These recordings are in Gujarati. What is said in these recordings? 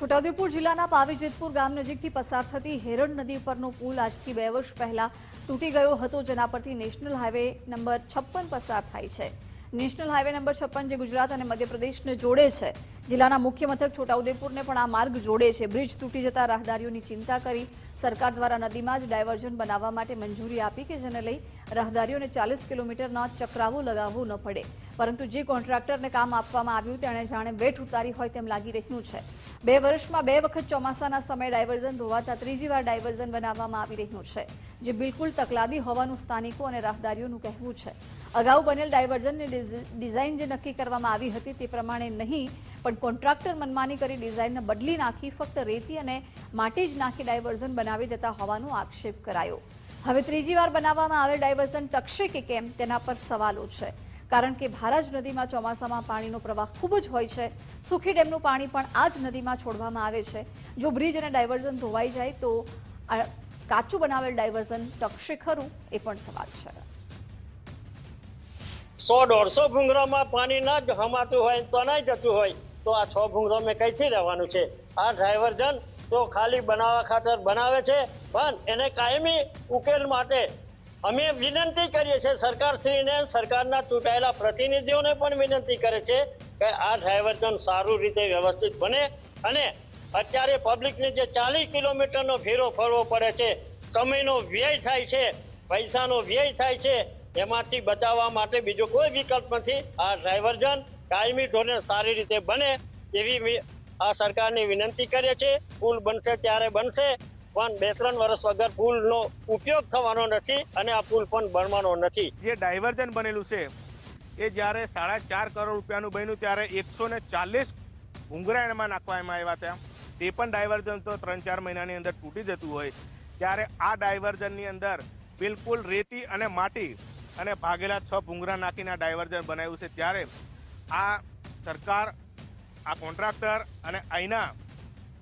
છોટાઉદેપુર જિલ્લાના પાવીજેતપુર ગામ નજીકથી પસાર થતી હેરણ નદી પરનો પુલ આજથી બે વર્ષ પહેલા તૂટી ગયો હતો, જેના પરથી નેશનલ હાઈવે નંબર છપ્પન પસાર થાય છે. નેશનલ હાઈવે નંબર છપ્પન જે ગુજરાત અને મધ્યપ્રદેશને જોડે છે જિલ્લાના મુખ્ય મથક છોટાઉદેપુરને પણ આ માર્ગ જોડે છે. બ્રિજ તૂટી જતા રાહદારીઓની ચિંતા કરી સરકાર દ્વારા નદીમાં જ ડાયવર્ઝન બનાવવા માટે મંજૂરી આપી કે જેને લઈ રાહદારીઓને ચાલીસ કિલોમીટરના ચક્રાવો લગાવવું ન પડે. પરંતુ જે કોન્ટ્રાક્ટરને કામ આપવામાં આવ્યું તેણે જાણે વેઠ ઉતારી હોય તેમ લાગી રહ્યું છે. બે વર્ષમાં બે વખત ચોમાસાના સમયે ડાયવર્ઝન ધોવાતા ત્રીજી વાર ડાયવર્ઝન બનાવવામાં આવી રહ્યું છે, જે બિલકુલ તકલાદી હોવાનું સ્થાનિકો અને રાહદારીઓનું કહેવું છે. અગાઉ બનેલ ડાયવર્ઝનની ડિઝાઇન જે નક્કી કરવામાં આવી હતી તે પ્રમાણે નહીં, પણ કોન્ટ્રાક્ટર મનમાની કરી ડિઝાઇનને બદલી નાખી, ફક્ત રેતી અને માટી જ નાખી ડાયવર્ઝન બનાવી દેતા હોવાનો આક્ષેપ કરાયો. હવે ત્રીજી વાર બનાવવામાં આવેલ ડાયવર્ઝન ટકશે કે કેમ તેના પર સવાલો છે. કારણ કે ભારાજ નદીમાં ચોમાસામાં પાણીનો પ્રવાહ ખૂબ જ હોય છે. સુખી ડેમનું પાણી પણ આ જ નદીમાં છોડવામાં આવે છે. જો બ્રિજ અને ડાયવર્ઝન ધોવાઈ જાય તો કાચું બનાવેલ ડાયવર્ઝન ટકશે ખરું એ પણ સવાલ છે. સો દોઢસો ભૂંગરામાં પાણી ના જ હમાતું હોય તો નહીં જતું હોય. તો આ છ ભૂંગરો મેં કઈથી રહેવાનું છે? આ ડ્રાઈવરજન તો ખાલી બનાવવા ખાતર બનાવે છે, પણ એને કાયમી ઉકેલ માટે અમે વિનંતી કરીએ છીએ, સરકારશ્રીને સરકારના ચૂંટાયેલા પ્રતિનિધિઓને પણ વિનંતી કરે છે કે આ ડ્રાઈવરજન સારું રીતે વ્યવસ્થિત બને અને અત્યારે પબ્લિકને જે ચાલીસ કિલોમીટરનો ફેરો ફરવો પડે છે, સમયનો વ્યય થાય છે, પૈસાનો વ્યય થાય છે, એમાંથી બચાવવા માટે બીજો કોઈ વિકલ્પ નથી. આ ડ્રાઈવરજન કાયમી ધોરણે સારી રીતે બને એવી આ સરકારની વિનંતી કરીએ છીએ. પુલ બનશે ત્યારે બનશે, પણ બે ત્રણ વર્ષ વગર પુલનો ઉપયોગ થવાનો નથી અને આ પુલ પણ બનવાનો નથી. જે ડાયવર્ઝન બનેલું છે, એ જ્યારે સાડા ચાર કરોડ રૂપિયાનું બન્યું ત્યારે એકસો ને ચાલીસ ભૂંગરા એમાં નાખવામાં આવ્યા હતા. તે પણ ડાયવર્ઝન તો ત્રણ ચાર મહિનાની અંદર તૂટી જતું હોય. ત્યારે આ ડાયવર્ઝનની અંદર બિલકુલ રેતી અને માટી અને ભાગેલા છ ભૂંગરા નાખીને આ ડાયવર્ઝન બનાવ્યું છે. ત્યારે આ સરકાર, આ કોન્ટ્રાક્ટર અને અહીંના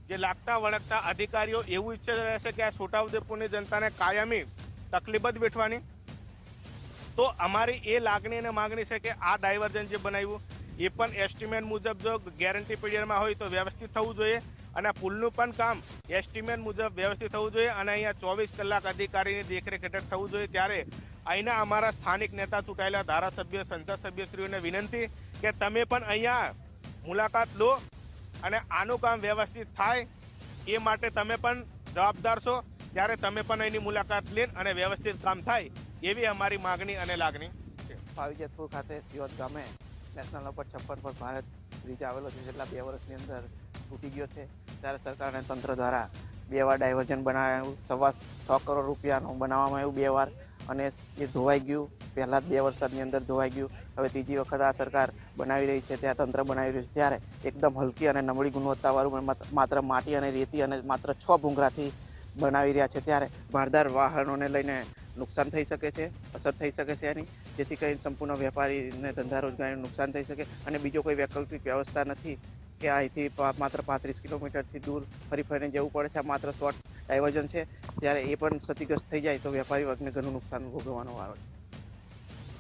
જે લાગતા વળગતા અધિકારીઓ એવું ઈચ્છે રહેશે કે આ છોટાઉદેપુરની જનતાને કાયમી તકલીફ જ વેઠવાની. તો અમારી એ લાગણી અને માગણી છે કે આ ડાયવર્ઝન જે બનાવ્યું, એ પણ એસ્ટિમેટ મુજબ જો ગેરંટી પીરિયડમાં હોય તો વ્યવસ્થિત થવું જોઈએ. અને પુલનું પણ કામ એસ્ટિમેટ મુજબ વ્યવસ્થિત થવું જોઈએ અને અહીંયા ચોવીસ કલાક અધિકારીની દેખરેખ હેઠળ થવું જોઈએ. ત્યારે અહીંના અમારા સ્થાનિક નેતા ચૂંટાયેલા ધારાસભ્ય સંસદ સભ્યશ્રીઓને વિનંતી કે તમે પણ અહીંયા મુલાકાત લો અને આનું કામ વ્યવસ્થિત થાય એ માટે તમે પણ જવાબદાર છો. ત્યારે તમે પણ અહીંની મુલાકાત લે અને વ્યવસ્થિત કામ થાય એવી અમારી માગણી અને લાગણી છે. પાવીજતપુર ખાતે સિયોત ગામે નેશનલ નંબર છપ્પન પર ભારત બ્રિજ આવેલો છે. જેટલા બે વર્ષની અંદર તૂટી ગયો છે. ત્યારે સરકાર અને તંત્ર દ્વારા બે વાર ડાયવર્ઝન બનાવ્યું. સવા સો કરોડ રૂપિયાનું બનાવવામાં આવ્યું બે વાર. અને એ ધોવાઈ ગયું. પહેલાં જ બે વરસાદની અંદર ધોવાઈ ગયું. હવે ત્રીજી વખત આ સરકાર બનાવી રહી છે. ત્યાં તંત્ર બનાવી રહ્યું છે. ત્યારે એકદમ હલકી અને નબળી ગુણવત્તાવાળું માત્ર માટી અને રેતી અને માત્ર છ ભૂંગરાથી બનાવી રહ્યા છે. ત્યારે ભારદાર વાહનોને લઈને નુકસાન થઈ શકે છે, અસર થઈ શકે છે એની. જેથી કરીને સંપૂર્ણ વેપારીને ધંધા રોજગારીને નુકસાન થઈ શકે. અને બીજો કોઈ વૈકલ્પિક વ્યવસ્થા નથી. કે અહીંથી માત્ર પાંત્રીસ કિલોમીટરથી દૂર ફરી ફરીને જવું પડે છે. આ માત્ર શોર્ટ ડાયવર્ઝન છે. ત્યારે એ પણ ક્ષતિગ્રસ્ત થઈ જાય તો વેપારી વર્ગને ઘણું નુકસાન ભોગવવાનો વારો છે.